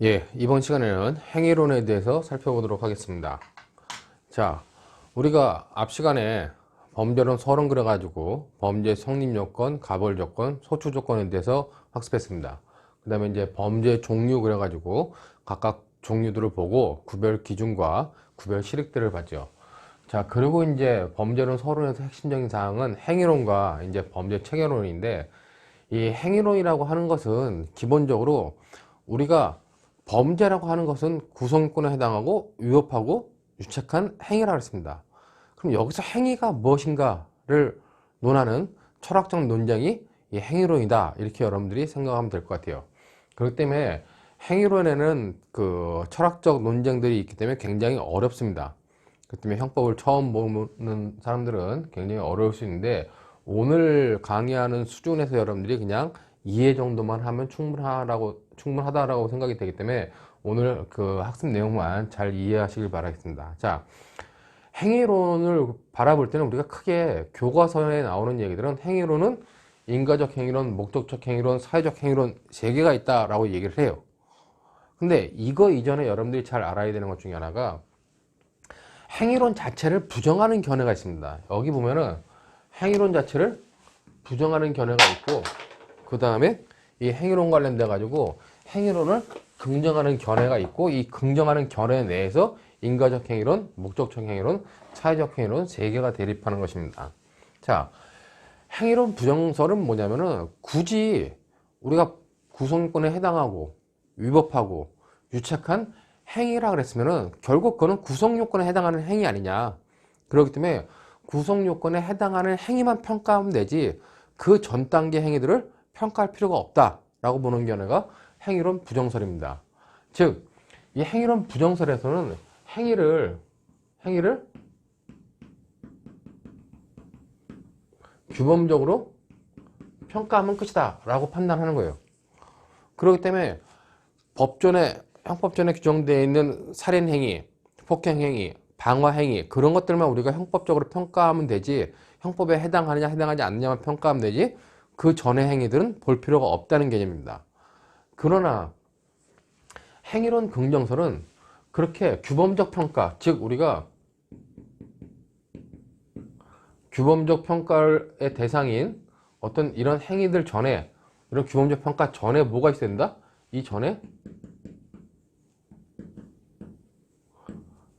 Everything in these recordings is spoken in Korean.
예, 이번 시간에는 행위론에 대해서 살펴보도록 하겠습니다. 자, 우리가 앞 시간에 범죄론 서론 그려가지고 범죄 성립 요건, 가벌 요건, 소추 조건에 대해서 학습했습니다. 그 다음에 이제 범죄 종류 그려가지고 각각 종류들을 보고 구별 기준과 구별 실익들을 봤죠. 자, 그리고 이제 범죄론 서론에서 핵심적인 사항은 행위론과 이제 범죄 체계론인데 이 행위론이라고 하는 것은 기본적으로 우리가 범죄라고 하는 것은 구성권에 해당하고 위협하고 유착한 행위라고 했습니다. 그럼 여기서 행위가 무엇인가를 논하는 철학적 논쟁이 이 행위론이다. 이렇게 여러분들이 생각하면 될 것 같아요. 그렇기 때문에 행위론에는 그 철학적 논쟁들이 있기 때문에 굉장히 어렵습니다. 그렇기 때문에 형법을 처음 보는 사람들은 굉장히 어려울 수 있는데 오늘 강의하는 수준에서 여러분들이 그냥 이해 정도만 하면 충분하라고 충분하다라고 생각이 되기 때문에 오늘 그 학습 내용만 잘 이해하시길 바라겠습니다. 자, 행위론을 바라볼 때는 우리가 크게 교과서에 나오는 얘기들은 행위론은 인과적 행위론, 목적적 행위론, 사회적 행위론 세 개가 있다라고 얘기를 해요. 근데 이거 이전에 여러분들이 잘 알아야 되는 것 중에 하나가 행위론 자체를 부정하는 견해가 있습니다. 여기 보면은 행위론 자체를 부정하는 견해가 있고 그 다음에 이 행위론 관련돼 가지고 행위론을 긍정하는 견해가 있고 이 긍정하는 견해 내에서 인과적 행위론, 목적적 행위론, 사회적 행위론 세 개가 대립하는 것입니다. 자, 행위론 부정설은 뭐냐면은 굳이 우리가 구성권에 해당하고 위법하고 유착한 행위라 그랬으면은 결국 그거는 구성 요건에 해당하는 행위 아니냐. 그렇기 때문에 구성 요건에 해당하는 행위만 평가하면 되지 그 전 단계 행위들을 평가할 필요가 없다라고 보는 견해가 행위론 부정설입니다. 즉, 이 행위론 부정설에서는 행위를 행위를 규범적으로 평가하면 끝이다 라고 판단하는 거예요. 그렇기 때문에 법전에 형법전에 규정되어 있는 살인 행위, 폭행 행위, 방화 행위 그런 것들만 우리가 형법적으로 평가하면 되지 형법에 해당하느냐 해당하지 않느냐만 평가하면 되지 그 전의 행위들은 볼 필요가 없다는 개념입니다. 그러나 행위론 긍정설은 그렇게 규범적 평가, 즉 우리가 규범적 평가의 대상인 어떤 이런 행위들 전에 이런 규범적 평가 전에 뭐가 있어야 된다? 이 전에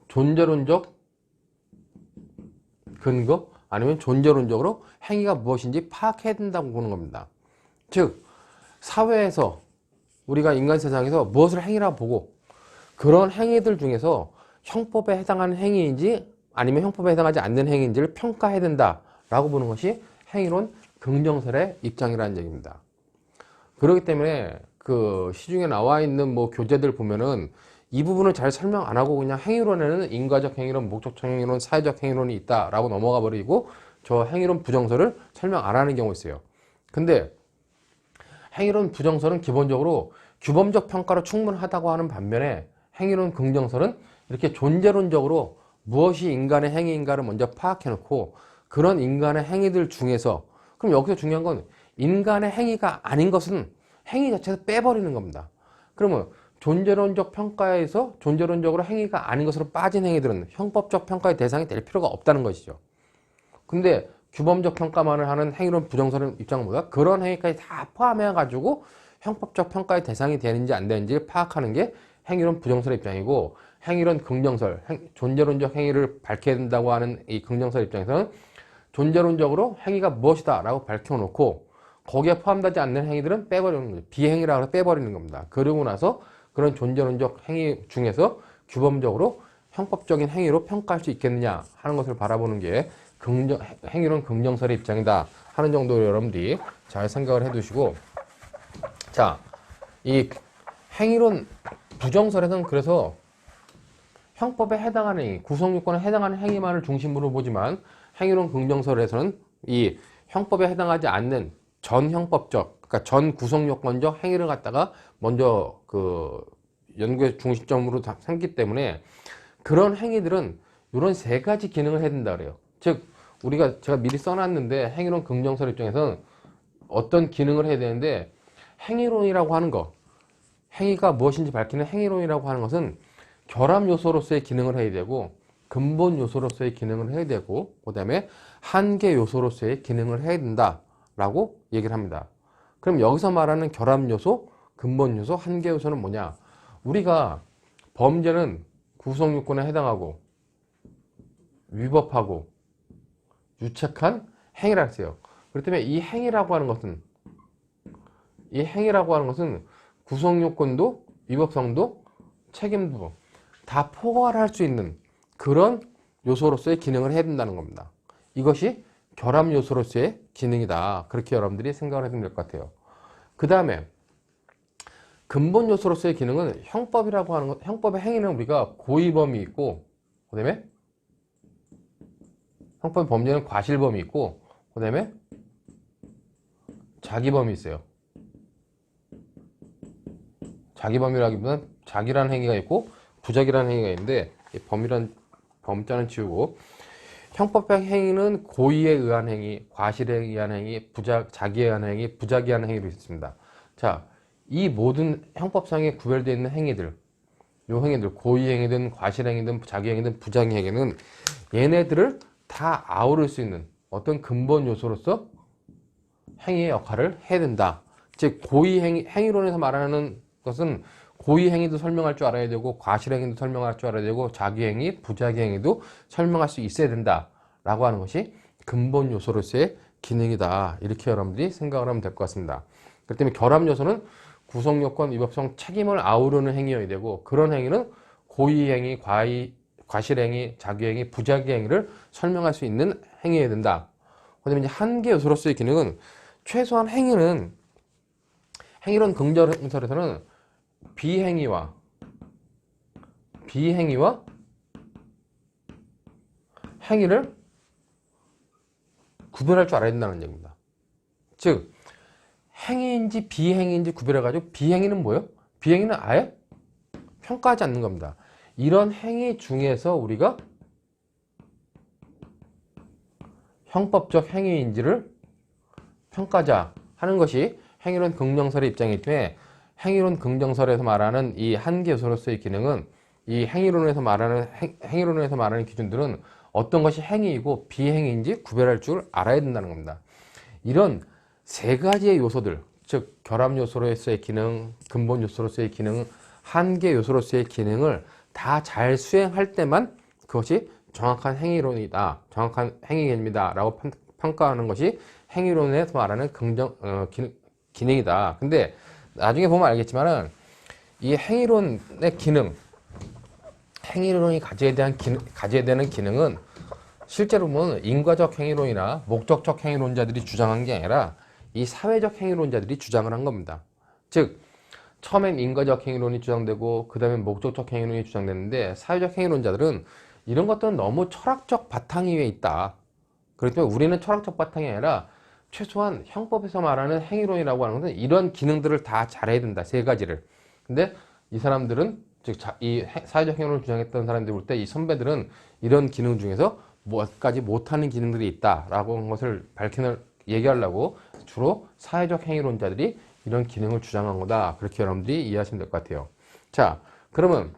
존재론적 근거 아니면 존재론적으로 행위가 무엇인지 파악해야 된다고 보는 겁니다. 즉 사회에서 우리가 인간 세상에서 무엇을 행위라고 보고 그런 행위들 중에서 형법에 해당하는 행위인지 아니면 형법에 해당하지 않는 행위인지를 평가해야 된다라고 보는 것이 행위론 긍정설의 입장이라는 얘기입니다. 그렇기 때문에 그 시중에 나와 있는 뭐 교재들 보면은 이 부분을 잘 설명 안 하고 그냥 행위론에는 인과적 행위론, 목적적 행위론, 사회적 행위론이 있다라고 넘어가 버리고 저 행위론 부정설을 설명 안 하는 경우 있어요. 근데 행위론 부정설은 기본적으로 규범적 평가로 충분하다고 하는 반면에 행위론 긍정설은 이렇게 존재론적으로 무엇이 인간의 행위인가를 먼저 파악해 놓고 그런 인간의 행위들 중에서 그럼 여기서 중요한 건 인간의 행위가 아닌 것은 행위 자체에서 빼버리는 겁니다. 그러면 존재론적 평가에서 존재론적으로 행위가 아닌 것으로 빠진 행위들은 형법적 평가의 대상이 될 필요가 없다는 것이죠. 근데 규범적 평가만을 하는 행위론 부정설의 뭐야? 그런 행위까지 다 포함해 가지고 형법적 평가의 대상이 되는지 안 되는지를 파악하는 게 행위론 부정설의 입장이고 행위론 긍정설, 행, 존재론적 행위를 밝혀야 된다고 하는 이 긍정설 입장에서는 존재론적으로 행위가 무엇이다 라고 밝혀놓고 거기에 포함되지 않는 행위들은 빼버리는 거죠. 비행위라고 빼버리는 겁니다. 그러고 나서 그런 존재론적 행위 중에서 규범적으로 형법적인 행위로 평가할 수 있겠느냐 하는 것을 바라보는 게 긍정, 행위론 긍정설의 입장이다 하는 정도로 여러분들이 잘 생각을 해 두시고 자, 이 행위론 부정설에서는 그래서 형법에 해당하는 구성요건에 해당하는 행위만을 중심으로 보지만 행위론 긍정설에서는 이 형법에 해당하지 않는 전 형법적, 그러니까 전 구성요건적 행위를 갖다가 먼저 그 연구의 중심점으로 삼기 때문에 그런 행위들은 이런 세 가지 기능을 해야 된다 그래요. 즉 우리가 제가 미리 써놨는데 행위론 긍정설 입장에서는 어떤 기능을 해야 되는데 행위론이라고 하는 거 행위가 무엇인지 밝히는 행위론이라고 하는 것은 결합 요소로서의 기능을 해야 되고 근본 요소로서의 기능을 해야 되고 그 다음에 한계 요소로서의 기능을 해야 된다 라고 얘기를 합니다. 그럼 여기서 말하는 결합 요소, 근본 요소, 한계 요소는 뭐냐? 우리가 범죄는 구성 요건에 해당하고 위법하고 유책한 행위라 했어요. 그렇기 때문에 이 행위라고 하는 것은 이 행위라고 하는 것은 구성 요건도 위법성도 책임도 다 포괄할 수 있는 그런 요소로서의 기능을 해야 된다는 겁니다. 이것이 결합 요소로서의 기능이다. 그렇게 여러분들이 생각을 해도 될것 같아요. 그 다음에 근본 요소로서의 기능은 형법이라고 하는 것, 형법의 행위는 우리가 고의범이 있고, 그 다음에 형법 범죄는 과실범이 있고, 그 다음에 자기범이 있어요. 자기범이라기보다는 자기라는 행위가 있고, 부작이라는 행위가 있는데, 이 범이란 범자는 지우고, 형법적 행위는 고의에 의한 행위, 과실에 의한 행위, 부작, 자기에 의한 행위, 부작에 의한 행위로 있습니다. 자, 이 모든 형법상에 구별되어 있는 행위들, 요 행위들, 고의 행위든 과실 행위든 자기 행위든 부작 행위는 얘네들을 다 아우를 수 있는 어떤 근본 요소로서 행위의 역할을 해야 된다. 즉 고의 행위, 행위론에서 말하는 것은 고의 행위도 설명할 줄 알아야 되고 과실 행위도 설명할 줄 알아야 되고 자기 행위, 부자기 행위도 설명할 수 있어야 된다라고 하는 것이 근본 요소로서의 기능이다. 이렇게 여러분들이 생각을 하면 될 것 같습니다. 그렇기 때문에 결합 요소는 구성 요건, 위법성, 책임을 아우르는 행위여야 되고 그런 행위는 고의 행위, 과의, 과실 행위, 자기 행위, 부자기 행위를 설명할 수 있는 행위여야 된다. 그다음에 이제 한계 요소로서의 기능은 최소한 행위는 행위론 긍정설에서는 비행위와 비행위와 행위를 구별할 줄 알아야 된다는 얘기입니다. 즉 행위인지 비행위인지 구별해가지고 비행위는 뭐예요? 비행위는 아예 평가하지 않는 겁니다. 이런 행위 중에서 우리가 형법적 행위인지를 평가자 하는 것이 행위론 긍정설의 입장이기 때문에 행위론 긍정설에서 말하는 이 한계 요소로서의 기능은 이 행위론에서 말하는 행, 행위론에서 말하는 기준들은 어떤 것이 행위이고 비행위인지 구별할 줄 알아야 된다는 겁니다. 이런 세 가지의 요소들, 즉 결합 요소로서의 기능, 근본 요소로서의 기능, 한계 요소로서의 기능을 다 잘 수행할 때만 그것이 정확한 행위론이다, 정확한 행위 개념이다라고 판- 평가하는 것이 행위론에서 말하는 긍정 어, 기능, 기능이다. 근데 나중에 보면 알겠지만은 이 행위론의 기능, 행위론이 가져야 대한 기능, 가져야 되는 기능은 실제로 보면 인과적 행위론이나 목적적 행위론자들이 주장한 게 아니라 이 사회적 행위론자들이 주장을 한 겁니다. 즉 처음엔 인과적 행위론이 주장되고 그 다음에 목적적 행위론이 주장되는데 사회적 행위론자들은 이런 것들은 너무 철학적 바탕 위에 있다. 그렇기 때문에 우리는 철학적 바탕이 아니라 최소한 형법에서 말하는 행위론이라고 하는 것은 이런 기능들을 다 잘해야 된다. 세 가지를. 근데 이 사람들은 즉 이 사회적 행위론을 주장했던 사람들이 볼때 이 선배들은 이런 기능 중에서 몇 가지 못하는 기능들이 있다라고 하는 것을 밝히는 얘기하려고 주로 사회적 행위론자들이 이런 기능을 주장한 거다. 그렇게 여러분들이 이해하시면 될 것 같아요. 자, 그러면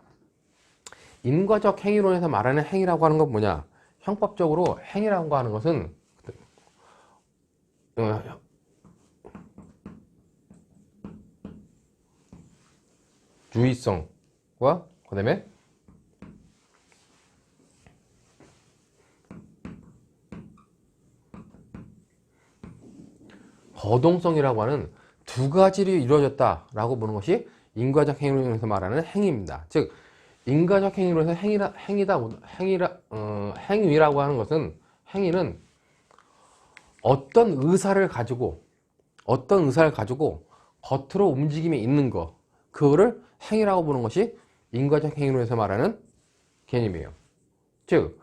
인과적 행위론에서 말하는 행위라고 하는 건 뭐냐? 형법적으로 행위라고 하는 것은 어, 유의성과 그다음에 거동성이라고 하는 두 가지로 이루어졌다라고 보는 것이 인과적 행위론에서 말하는 행위입니다. 즉 인과적 행위론에서 행위라 행위다 행위라 어, 행위라고 하는 것은 행위는 어떤 의사를 가지고 어떤 의사를 가지고 겉으로 움직임이 있는 거 그거를 행위라고 보는 것이 인과적 행위론에서 말하는 개념이에요. 즉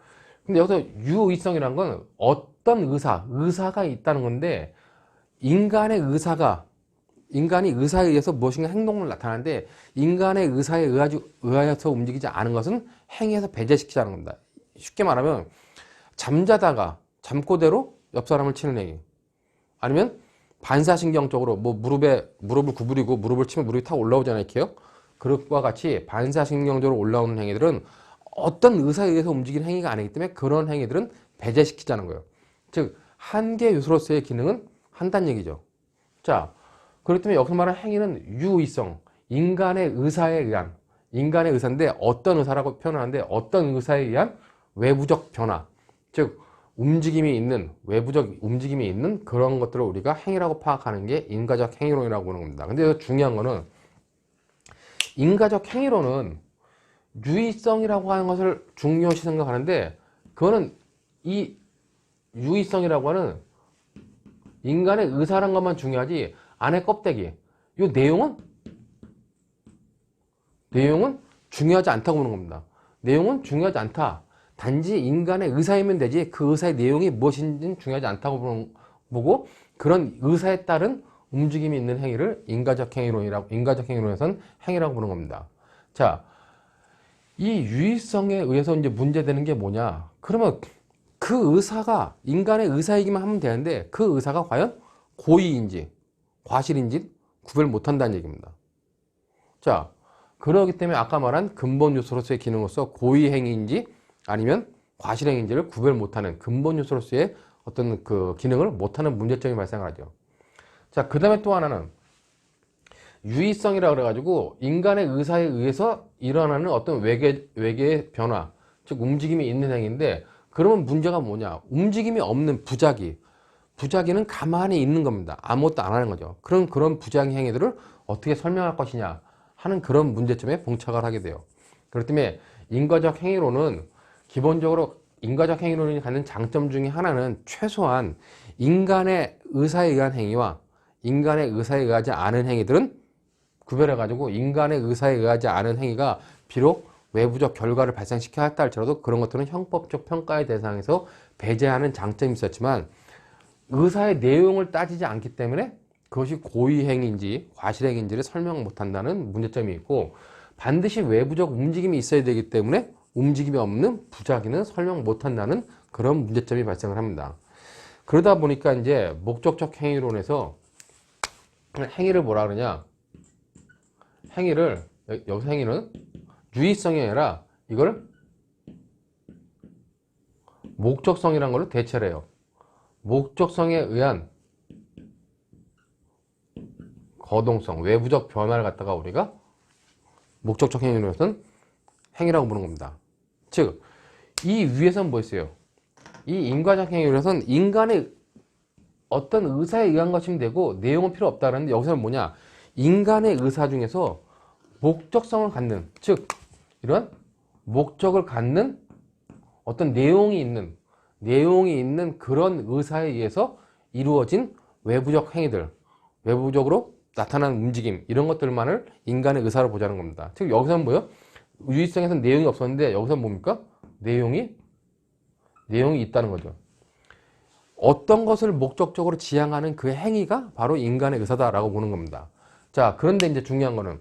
근데 여기서 유의성이라는 건 어떤 의사 의사가 있다는 건데 인간의 의사가 인간이 의사에 의해서 무엇인가 행동을 나타나는데 인간의 의사에 의하여서 움직이지 않은 것은 행위에서 배제시키자는 겁니다. 쉽게 말하면 잠자다가 잠꼬대로 옆 사람을 치는 행위 아니면 반사신경적으로 뭐 무릎에 무릎을 구부리고 무릎을 치면 무릎이 탁 올라오잖아요, 이렇게요. 그것과 같이 반사신경적으로 올라오는 행위들은 어떤 의사에 의해서 움직이는 행위가 아니기 때문에 그런 행위들은 배제시키자는 거예요. 즉 한계 요소로서의 기능은 한다는 얘기죠. 자, 그렇기 때문에 여기서 말하는 행위는 유의성, 인간의 의사에 의한 인간의 의사인데 어떤 의사라고 표현하는데 어떤 의사에 의한 외부적 변화, 즉 움직임이 있는 외부적 움직임이 있는 그런 것들을 우리가 행위라고 파악하는 게 인과적 행위론이라고 보는 겁니다. 근데 중요한 거는 인과적 행위론은 유의성이라고 하는 것을 중요시 생각하는데 그거는 이 유의성이라고 하는 인간의 의사란 것만 중요하지 안에 껍데기 이 내용은 내용은 중요하지 않다고 보는 겁니다. 내용은 중요하지 않다. 단지 인간의 의사이면 되지 그 의사의 내용이 무엇인지는 중요하지 않다고 보고 그런 의사에 따른 움직임이 있는 행위를 인과적 행위론이라고 인과적 행위론에서는 행위라고 보는 겁니다. 자, 이 유의성에 의해서 이제 문제되는 게 뭐냐? 그러면 그 의사가 인간의 의사이기만 하면 되는데 그 의사가 과연 고의인지 과실인지 구별 못한다는 얘기입니다. 자, 그러기 때문에 아까 말한 근본 요소로서의 기능으로서 고의 행위인지 아니면 과실 행위인지를 구별 못하는 근본 요소로서의 어떤 그 기능을 못하는 문제점이 발생하죠. 자, 그 다음에 또 하나는 유의성이라 그래가지고 인간의 의사에 의해서 일어나는 어떤 외계, 외계의 변화, 즉 움직임이 있는 행위인데 그러면 문제가 뭐냐? 움직임이 없는 부작위. 부작위는 가만히 있는 겁니다. 아무것도 안 하는 거죠. 그런, 그런 부작위 행위들을 어떻게 설명할 것이냐 하는 그런 문제점에 봉착을 하게 돼요. 그렇기 때문에 인과적 행위로는 기본적으로 인과적 행위론이 갖는 장점 중에 하나는 최소한 인간의 의사에 의한 행위와 인간의 의사에 의하지 않은 행위들은 구별해가지고 인간의 의사에 의하지 않은 행위가 비록 외부적 결과를 발생시켜 했다 할지라도 그런 것들은 형법적 평가의 대상에서 배제하는 장점이 있었지만 의사의 내용을 따지지 않기 때문에 그것이 고의행위인지 과실행위인지를 설명 못한다는 문제점이 있고 반드시 외부적 움직임이 있어야 되기 때문에 움직임이 없는 부작위는 설명 못한다는 그런 문제점이 발생을 합니다. 그러다 보니까 이제 목적적 행위론에서 행위를 뭐라 그러냐 행위를 여- 여기서 행위는 유의성이 아니라 이걸 목적성이라는 걸로 대체를 해요. 목적성에 의한 거동성, 외부적 변화를 갖다가 우리가 목적적 행위로서는 행위라고 부르는 겁니다. 즉, 이 위에서는 뭐 있어요? 이 인과적 행위로서는 인간의 어떤 의사에 의한 것이면 되고 내용은 필요 없다는데 여기서는 뭐냐? 인간의 의사 중에서 목적성을 갖는, 즉, 이런 목적을 갖는 어떤 내용이 있는, 내용이 있는 그런 의사에 의해서 이루어진 외부적 행위들, 외부적으로 나타나는 움직임, 이런 것들만을 인간의 의사로 보자는 겁니다. 즉, 여기서는 뭐요? 유의성에서는 내용이 없었는데, 여기서는 뭡니까? 내용이, 내용이 있다는 거죠. 어떤 것을 목적적으로 지향하는 그 행위가 바로 인간의 의사다라고 보는 겁니다. 자, 그런데 이제 중요한 거는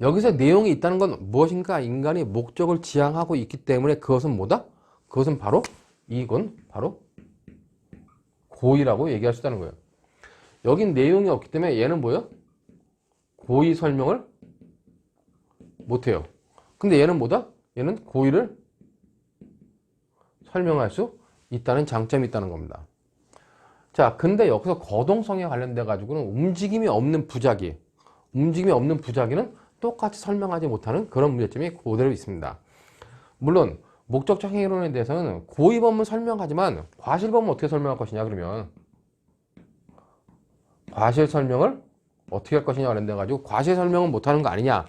여기서 내용이 있다는 건 무엇인가 인간이 목적을 지향하고 있기 때문에 그것은 뭐다? 그것은 바로 이건 바로 고의라고 얘기할 수 있다는 거예요. 여긴 내용이 없기 때문에 얘는 뭐예요? 고의 설명을 못해요. 근데 얘는 뭐다? 얘는 고의를 설명할 수 있다는 장점이 있다는 겁니다. 자, 근데 여기서 거동성에 관련돼 가지고는 움직임이 없는 부작위, 움직임이 없는 부작위는 똑같이 설명하지 못하는 그런 문제점이 그대로 있습니다. 물론 목적적 행위론에 대해서는 고의범은 설명하지만 과실범은 어떻게 설명할 것이냐 그러면 과실 설명을 어떻게 할 것이냐 관련돼 가지고 과실 설명은 못하는 거 아니냐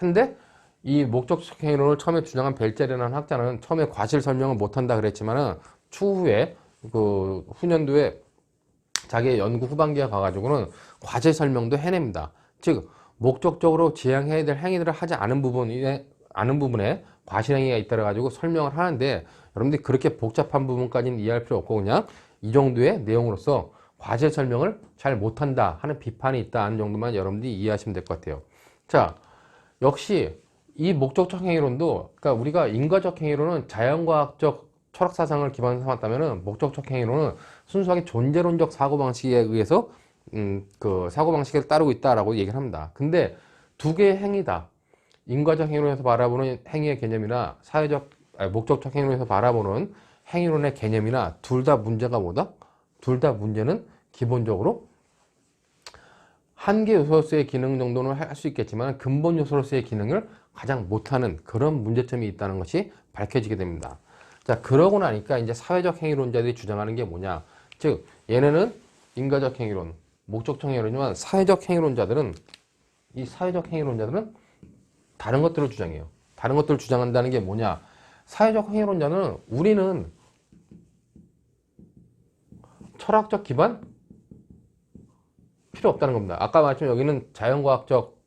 한데 이 목적적 행위론을 처음에 주장한 벨제르라는 학자는 처음에 과실 설명을 못한다 그랬지만은 추후에 그 후년도에 자기의 연구 후반기에 가가지고는 과실 설명도 해냅니다. 즉 목적적으로 지향해야 될 행위들을 하지 않은 부분에 않은 부분에 과실행위가 있다래 가지고 설명을 하는데 여러분들이 그렇게 복잡한 부분까지는 이해할 필요 없고 그냥 이 정도의 내용으로서 과실 설명을 잘 못한다 하는 비판이 있다 하는 정도만 여러분들이 이해하시면 될 것 같아요. 자, 역시 이 목적적 행위론도 그러니까 우리가 인과적 행위론은 자연과학적 철학 사상을 기반 삼았다면은 목적적 행위론은 순수하게 존재론적 사고 방식에 의해서 음, 그 사고 방식을 따르고 있다라고 얘기를 합니다. 근데 두 개의 행위다. 인과적 행위론에서 바라보는 행위의 개념이나 사회적 아니, 목적적 행위론에서 바라보는 행위론의 개념이나 둘 다 문제가 뭐다? 둘 다 문제는 기본적으로 한계 요소로서의 기능 정도는 할 수 있겠지만 근본 요소로서의 기능을 가장 못하는 그런 문제점이 있다는 것이 밝혀지게 됩니다. 자, 그러고 나니까 이제 사회적 행위론자들이 주장하는 게 뭐냐. 즉, 얘네는 인과적 행위론, 목적적 행위론이지만 사회적 행위론자들은 이 사회적 행위론자들은 다른 것들을 주장해요. 다른 것들을 주장한다는 게 뭐냐. 사회적 행위론자는 우리는 철학적 기반 필요 없다는 겁니다. 아까 말했지만 여기는 자연과학적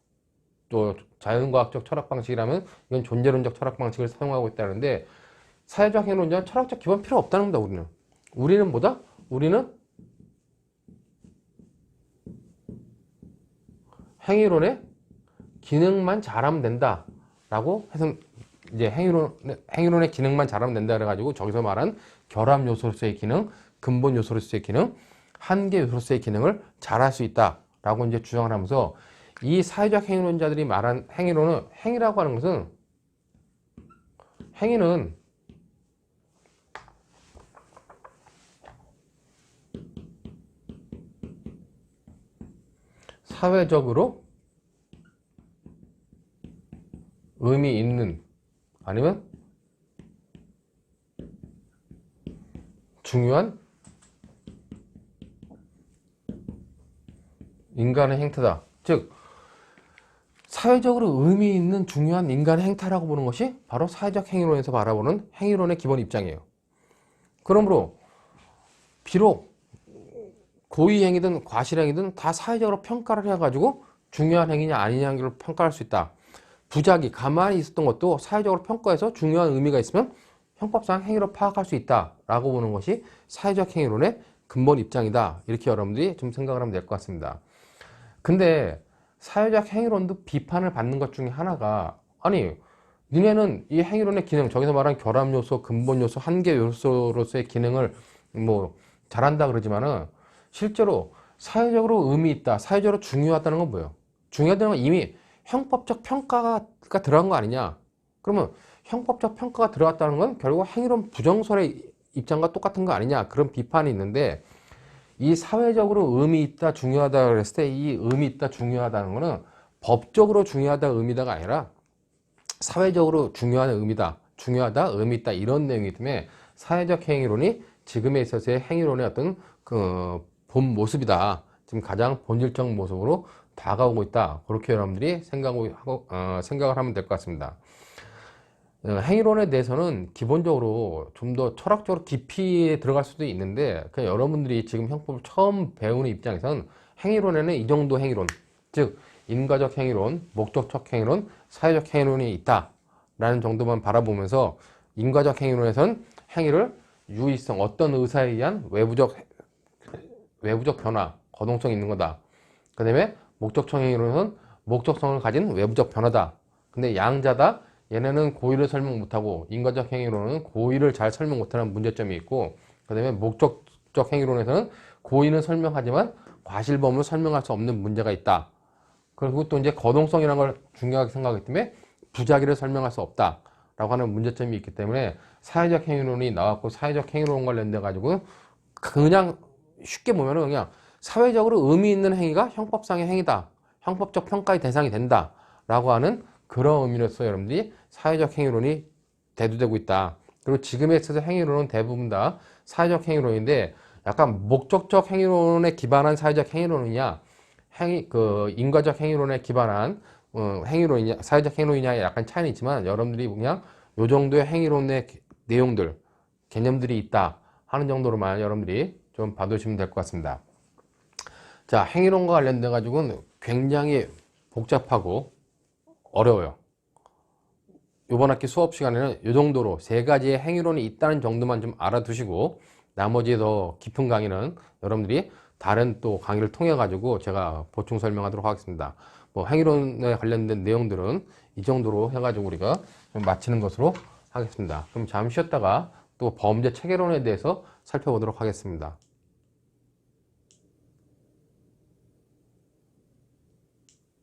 또 자연과학적 철학 방식이라면 이건 존재론적 철학 방식을 사용하고 있다는데 사회적 행위론자는 철학적 기반 필요 없다는 겁니다. 우리는 우리는 뭐다? 우리는 행위론의 기능만 잘하면 된다 라고 해서 이제 행위론 행위론의 기능만 잘하면 된다 그래가지고 저기서 말한 결합 요소로서의 기능, 근본 요소로서의 기능, 한계 요소로서의 기능을 잘 할 수 있다라고 이제 주장을 하면서 이 사회적 행위론자들이 말한 행위론은 행위라고 하는 것은 행위는 사회적으로 의미 있는 아니면 중요한 인간의 행태다. 즉 사회적으로 의미 있는 중요한 인간의 행태라고 보는 것이 바로 사회적 행위론에서 바라보는 행위론의 기본 입장이에요. 그러므로 비록 고의 행위든 과실 행위든 다 사회적으로 평가를 해가지고 중요한 행위냐 아니냐를 평가할 수 있다. 부작위 가만히 있었던 것도 사회적으로 평가해서 중요한 의미가 있으면 형법상 행위로 파악할 수 있다라고 보는 것이 사회적 행위론의 근본 입장이다. 이렇게 여러분들이 좀 생각을 하면 될 것 같습니다. 근데 사회적 행위론도 비판을 받는 것 중에 하나가 아니 니네는 이 행위론의 기능 저기서 말한 결합 요소, 근본 요소, 한계 요소로서의 기능을 뭐 잘한다 그러지만은 실제로 사회적으로 의미 있다, 사회적으로 중요하다는 건 뭐예요? 중요하다는 건 이미 형법적 평가가 들어간 거 아니냐? 그러면 형법적 평가가 들어갔다는 건 결국 행위론 부정설의 입장과 똑같은 거 아니냐? 그런 비판이 있는데 이 사회적으로 의미 있다, 중요하다 그랬을 때 이 의미 있다, 중요하다는 거는 법적으로 중요하다, 의미다가 아니라 사회적으로 중요한 의미다, 중요하다, 의미 있다 이런 내용이기 때문에 사회적 행위론이 지금에 있어서의 행위론의 어떤 그 본 모습이다. 지금 가장 본질적 모습으로 다가오고 있다. 그렇게 여러분들이 생각하고, 어, 생각을 하면 될 것 같습니다. 어, 행위론에 대해서는 기본적으로 좀 더 철학적으로 깊이 들어갈 수도 있는데 그냥 여러분들이 지금 형법을 처음 배우는 입장에선 행위론에는 이 정도 행위론 즉 인과적 행위론, 목적적 행위론, 사회적 행위론이 있다 라는 정도만 바라보면서 인과적 행위론에선 행위를 유의성 어떤 의사에 의한 외부적 외부적 변화, 거동성이 있는 거다. 그 다음에 목적적 행위론은 목적성을 가진 외부적 변화다. 근데 양자다. 얘네는 고의를 설명 못하고 인과적 행위론은 고의를 잘 설명 못하는 문제점이 있고 그 다음에 목적적 행위론에서는 고의는 설명하지만 과실범을 설명할 수 없는 문제가 있다. 그리고 또 이제 거동성이라는 걸 중요하게 생각하기 때문에 부작위를 설명할 수 없다. 라고 하는 문제점이 있기 때문에 사회적 행위론이 나왔고 사회적 행위론 관련돼 가지고 그냥 쉽게 보면은 그냥 사회적으로 의미 있는 행위가 형법상의 행위다. 형법적 평가의 대상이 된다. 라고 하는 그런 의미로서 여러분들이 사회적 행위론이 대두되고 있다. 그리고 지금에 있어서 행위론은 대부분 다 사회적 행위론인데 약간 목적적 행위론에 기반한 사회적 행위론이냐, 행위, 그, 인과적 행위론에 기반한 어, 행위론이냐, 사회적 행위론이냐에 약간 차이는 있지만 여러분들이 그냥 요 정도의 행위론의 내용들, 개념들이 있다 하는 정도로만 여러분들이 좀 봐두시면 될 것 같습니다. 자, 행위론과 관련돼 가지고는 굉장히 복잡하고 어려워요. 이번 학기 수업 시간에는 이 정도로 세 가지의 행위론이 있다는 정도만 좀 알아두시고 나머지 더 깊은 강의는 여러분들이 다른 또 강의를 통해 가지고 제가 보충 설명하도록 하겠습니다. 뭐 행위론에 관련된 내용들은 이 정도로 해가지고 우리가 좀 마치는 것으로 하겠습니다. 그럼 잠시 쉬었다가 또 범죄 체계론에 대해서 살펴보도록 하겠습니다.